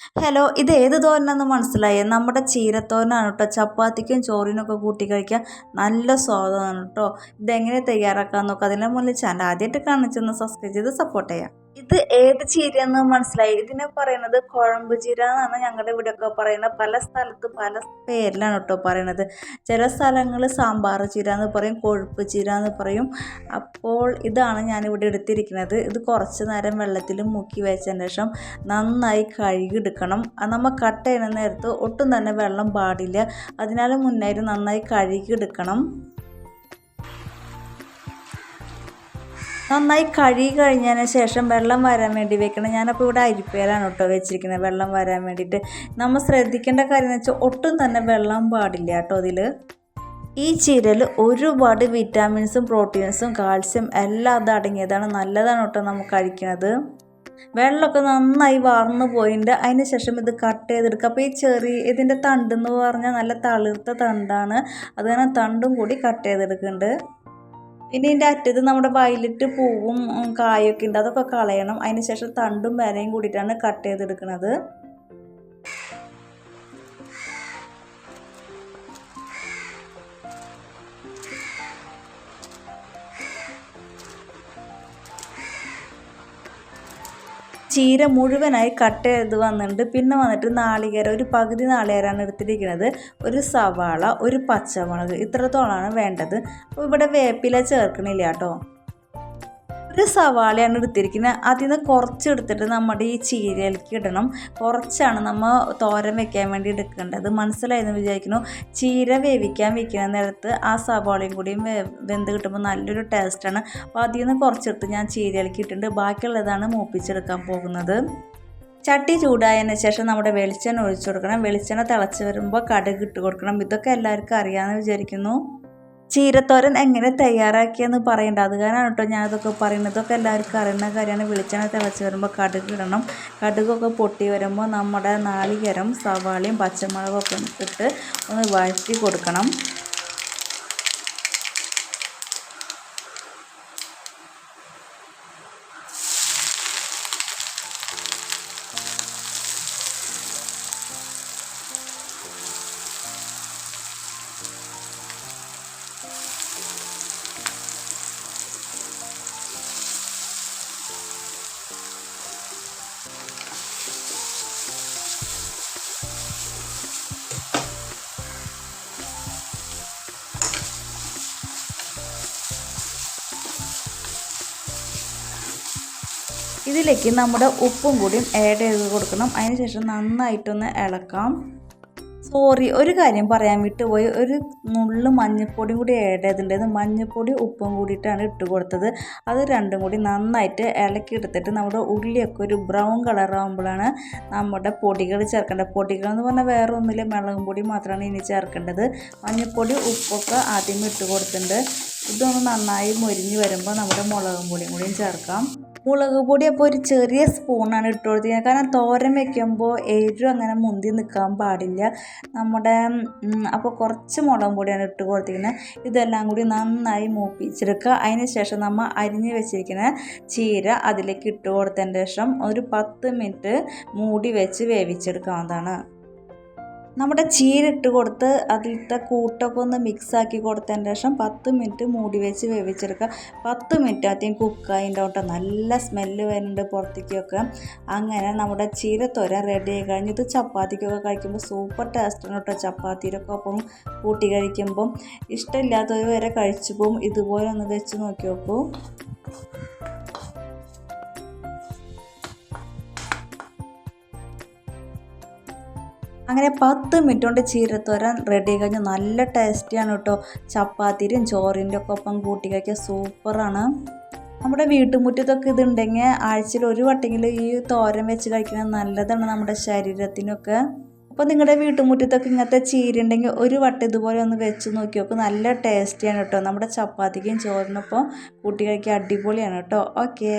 Hello ഇത് ഏത് തോരനാന്ന് മനസ്സിലായേ? നമ്മുടെ ചീരത്തോരനാണ് കേട്ടോ. ചപ്പാത്തിക്കും ചോറിനൊക്കെ കൂട്ടി കഴിക്കാൻ നല്ല സ്വാദമാണ് കേട്ടോ. ഇതെങ്ങനെ തയ്യാറാക്കാൻ നോക്കാം. അതിനെ മുന്നിൽ ചാനൽ ആദ്യമായിട്ട് കാണിച്ചൊന്ന് സബ്സ്ക്രൈബ് ചെയ്ത് സപ്പോർട്ട് ചെയ്യാം. ഇത് ഏത് ചീരയെന്ന് മനസ്സിലായി? ഇതിനെ പറയുന്നത് കുഴമ്പ് ചീര എന്നാണ് ഞങ്ങളുടെ ഇവിടെയൊക്കെ പറയുന്നത്. പല സ്ഥലത്ത് പല പേരിലാണ് കേട്ടോ പറയണത് ചില സ്ഥലങ്ങൾ സാമ്പാർ ചീര എന്ന് പറയും കൊഴുപ്പ് ചീര എന്ന് പറയും. അപ്പോൾ ഇതാണ് ഞാനിവിടെ എടുത്തിരിക്കുന്നത്. ഇത് കുറച്ച് നേരം വെള്ളത്തിൽ മുക്കി വെച്ചതിന് ശേഷം നന്നായി കഴുകിയെടുക്കണം. നമ്മൾ കട്ട് ചെയ്യുന്ന നേരത്ത് ഒട്ടും തന്നെ വെള്ളം പാടില്ല. അതിനാൽ മുന്നായിട്ട് നന്നായി കഴുകിയെടുക്കണം. നന്നായി കഴുകി കഴിഞ്ഞതിന് ശേഷം വെള്ളം വരാൻ വേണ്ടി വെക്കണം. ഞാനപ്പോൾ ഇവിടെ അരിപ്പേലാണ് കേട്ടോ വെച്ചിരിക്കുന്നത്. വെള്ളം വരാൻ വേണ്ടിയിട്ട് നമ്മൾ ശ്രദ്ധിക്കേണ്ട കാര്യം എന്ന് വെച്ചാൽ ഒട്ടും തന്നെ വെള്ളം പാടില്ല കേട്ടോ അതിൽ ഈ ചീരൽ ഒരുപാട് വിറ്റാമിൻസും പ്രോട്ടീൻസും കാൽസ്യം എല്ലാം അത് അടങ്ങിയതാണ്. നല്ലതാണ് കേട്ടോ നമുക്ക് കഴിക്കുന്നത് വെള്ളമൊക്കെ നന്നായി വാർന്നു പോയിട്ടുണ്ട് അതിന് ശേഷം ഇത് കട്ട് ചെയ്തെടുക്കുക അപ്പോൾ ഈ ചെറിയ ഇതിന്റെ തണ്ടെന്ന് പറഞ്ഞാൽ നല്ല തളിർത്ത തണ്ടാണ്. അതുതന്നെ തണ്ടും കൂടി കട്ട് ചെയ്തെടുക്കുന്നുണ്ട് പിന്നെ ഇതിന്റെ അറ്റത്ത് നമ്മുടെ വയലിട്ട് പൂവും കായൊക്കെ ഉണ്ട് അതൊക്കെ കളയണം. അതിന് ശേഷം തണ്ടും വരയും കൂടിയിട്ടാണ് കട്ട് ചെയ്തെടുക്കുന്നത് ചീര മുഴുവനായി കട്ട് ചെയ്ത് വന്നിട്ടുണ്ട്. പിന്നെ വന്നിട്ട് നാളികേര ഒരു പകുതി നാളികേരമാണ് എടുത്തിരിക്കുന്നത്. ഒരു സവാള ഒരു പച്ചമുളക് ഇത്രത്തോളമാണ് വേണ്ടത്. അപ്പോൾ ഇവിടെ വേപ്പില ചേർക്കണില്ല കേട്ടോ. ഒരു സവാളയാണ് എടുത്തിരിക്കുന്നത്. അതിൽ നിന്ന് കുറച്ച് എടുത്തിട്ട് നമ്മുടെ ഈ ചീരയിലേക്ക് ഇടണം. കുറച്ചാണ് നമ്മൾ തോരൻ വെക്കാൻ വേണ്ടി എടുക്കേണ്ടത്. മനസ്സിലായെന്ന് വിചാരിക്കുന്നു. ചീര വേവിക്കാൻ വെക്കുന്ന നേരത്ത് ആ സവാളയും കൂടിയും വെന്ത് കിട്ടുമ്പോൾ നല്ലൊരു ടേസ്റ്റാണ് അപ്പോൾ അതിൽ നിന്ന് കുറച്ചെടുത്ത് ഞാൻ ചീരയിലേക്ക് ഇട്ടിട്ടുണ്ട്. ബാക്കിയുള്ളതാണ് മൂപ്പിച്ചെടുക്കാൻ പോകുന്നത്. ചട്ടി ചൂടായതിനു ശേഷം നമ്മുടെ വെളിച്ചെണ്ണ ഒഴിച്ചു കൊടുക്കണം. വെളിച്ചെണ്ണ തിളച്ച് വരുമ്പോൾ കടുക് ഇട്ട് കൊടുക്കണം. ഇതൊക്കെ എല്ലാവർക്കും അറിയാമെന്ന് വിചാരിക്കുന്നു. ചീരത്തോരൻ എങ്ങനെ തയ്യാറാക്കിയെന്ന് പറയണ്ട. അത് കാരണം കേട്ടോ ഞാൻ അതൊക്കെ പറയുന്നത് എല്ലാവർക്കും അറിയുന്ന കാര്യമാണ്. വെളിച്ചെണ്ണ തിളച്ച് വരുമ്പോൾ കടുക് ഇടണം. കടുകൊക്കെ പൊട്ടി വരുമ്പോൾ നമ്മുടെ നാളികേരം സവാളയും പച്ചമുളകൊക്കെ ഇട്ട് ഒന്ന് വഴറ്റി കൊടുക്കണം. ഇതിലേക്ക് നമ്മുടെ ഉപ്പും കൂടിയും ആഡ് ചെയ്ത് കൊടുക്കണം. അതിനുശേഷം നന്നായിട്ടൊന്ന് ഇളക്കാം. സോറി ഒരു കാര്യം പറയാൻ വിട്ടുപോയി. ഒരു നുള്ള് മഞ്ഞൾപ്പൊടിയും കൂടി ആഡ് ചെയ്തിട്ടുണ്ടായിരുന്നു മഞ്ഞൾപ്പൊടി ഉപ്പും കൂടിയിട്ടാണ് ഇട്ട് കൊടുത്തത്. അത് രണ്ടും കൂടി നന്നായിട്ട് ഇളക്കി എടുത്തിട്ട് നമ്മുടെ ഉള്ളിയൊക്കെ ഒരു ബ്രൗൺ കളർ ആകുമ്പോഴാണ് നമ്മുടെ പൊടികൾ ചേർക്കേണ്ടത്. പൊടികൾ എന്ന് പറഞ്ഞാൽ വേറെ ഒന്നുമില്ല. മുളകും പൊടി മാത്രമാണ് ഇനി ചേർക്കേണ്ടത്. മഞ്ഞൾപ്പൊടി ഉപ്പൊക്കെ ആദ്യം ഇട്ട് കൊടുത്തിട്ടുണ്ട്. ഇതൊന്ന് നന്നായി മൊരിഞ്ഞ് വരുമ്പോൾ നമ്മുടെ മുളകും പൊടിയും കൂടിയും ചേർക്കാം. മുളക് പൊടി അപ്പോൾ ഒരു ചെറിയ സ്പൂണാണ് ഇട്ട് കൊടുത്തിരിക്കുന്നത് കാരണം തോരൻ വെക്കുമ്പോൾ എരിവ് അങ്ങനെ മുന്തി നിൽക്കാൻ പാടില്ല. നമ്മുടെ അപ്പോൾ കുറച്ച് മുളകും പൊടിയാണ് ഇട്ട് കൊടുത്തിരിക്കുന്നത് ഇതെല്ലാം കൂടി നന്നായി മൂപ്പിച്ചെടുക്കുക. അതിന് ശേഷം നമ്മൾ അരിഞ്ഞ് വെച്ചിരിക്കുന്ന ചീര അതിലേക്ക് ഇട്ട് കൊടുത്തതിന് ശേഷം ഒരു പത്ത് മിനിറ്റ് മൂടി വെച്ച് വേവിച്ചെടുക്കാവുന്നതാണ്. നമ്മുടെ ചീരിട്ട് കൊടുത്ത് അതിലത്തെ കൂട്ടൊക്കെ ഒന്ന് മിക്സാക്കി കൊടുത്തതിന് ശേഷം പത്ത് മിനിറ്റ് മൂടി വെച്ച് വേവിച്ചെടുക്കുക. പത്ത് മിനിറ്റ് ആദ്യം കുക്കായിന്റെ കൂട്ടം നല്ല സ്മെല്ല് വരുന്നുണ്ട് പുറത്തേക്കൊക്കെ. അങ്ങനെ നമ്മുടെ ചീരത്തോര റെഡി ആയി കഴിഞ്ഞ് ഇത് ചപ്പാത്തിക്കൊക്കെ കഴിക്കുമ്പോൾ സൂപ്പർ ടേസ്റ്റാണ് കേട്ടോ ചപ്പാത്തിയിലൊക്കെ ഒപ്പം കൂട്ടി കഴിക്കുമ്പം. ഇഷ്ടമില്ലാത്തവർ വരെ കഴിച്ചു പോകും. ഇതുപോലെ ഒന്ന് വെച്ച് നോക്കി നോക്കൂ. അങ്ങനെ പത്ത് മിനിറ്റ് കൊണ്ട് ചീരത്തോരൻ റെഡി കഴിഞ്ഞു. നല്ല ടേസ്റ്റിയാണ് കേട്ടോ. ചപ്പാത്തിയും ചോറിന്റെ ഒക്കെ ഒപ്പം കൂട്ടി കഴിക്കാൻ സൂപ്പറാണ് നമ്മുടെ വീട്ടുമുറ്റത്തൊക്കെ ഇതുണ്ടെങ്കിൽ ആഴ്ചയിൽ ഒരു വട്ടെങ്കിലും ഈ തോരൻ വെച്ച് കഴിക്കുന്നത് നല്ലതാണ് നമ്മുടെ ശരീരത്തിനൊക്കെ. അപ്പോൾ നിങ്ങളുടെ വീട്ടുമുറ്റത്തൊക്കെ ഇങ്ങനത്തെ ചീര ഉണ്ടെങ്കിൽ ഒരു വട്ടം ഇതുപോലെ ഒന്ന് വെച്ച് നോക്കി നോക്കും നല്ല ടേസ്റ്റിയാണ് കേട്ടോ. നമ്മുടെ ചപ്പാത്തിക്കും ചോറിനൊപ്പം കൂട്ടി കഴിക്കാൻ അടിപൊളിയാണ് കേട്ടോ. ഓക്കേ